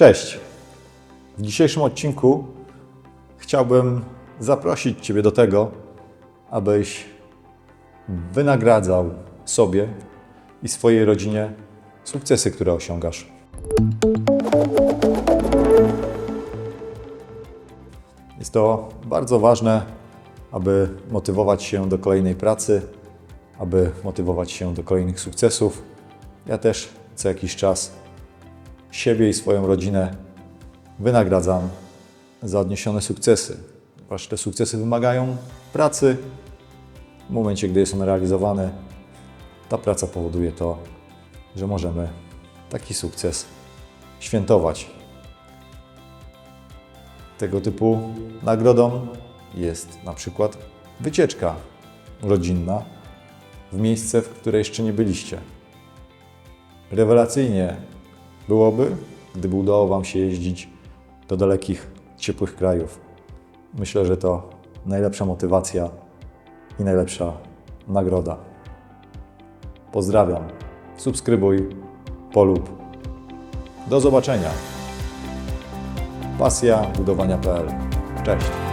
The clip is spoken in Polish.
Cześć! W dzisiejszym odcinku chciałbym zaprosić Ciebie do tego, abyś wynagradzał sobie i swojej rodzinie sukcesy, które osiągasz. Jest to bardzo ważne, aby motywować się do kolejnej pracy, aby motywować się do kolejnych sukcesów. Ja też co jakiś czas siebie i swoją rodzinę wynagradzam za odniesione sukcesy, ponieważ te sukcesy wymagają pracy. W momencie, gdy jest on realizowany, ta praca powoduje to, że możemy taki sukces świętować. Tego typu nagrodą jest na przykład wycieczka rodzinna w miejsce, w które jeszcze nie byliście. Rewelacyjnie byłoby, gdyby udało Wam się jeździć do dalekich, ciepłych krajów. Myślę, że to najlepsza motywacja i najlepsza nagroda. Pozdrawiam. Subskrybuj, polub. Do zobaczenia. Pasja budowania.pl. Cześć.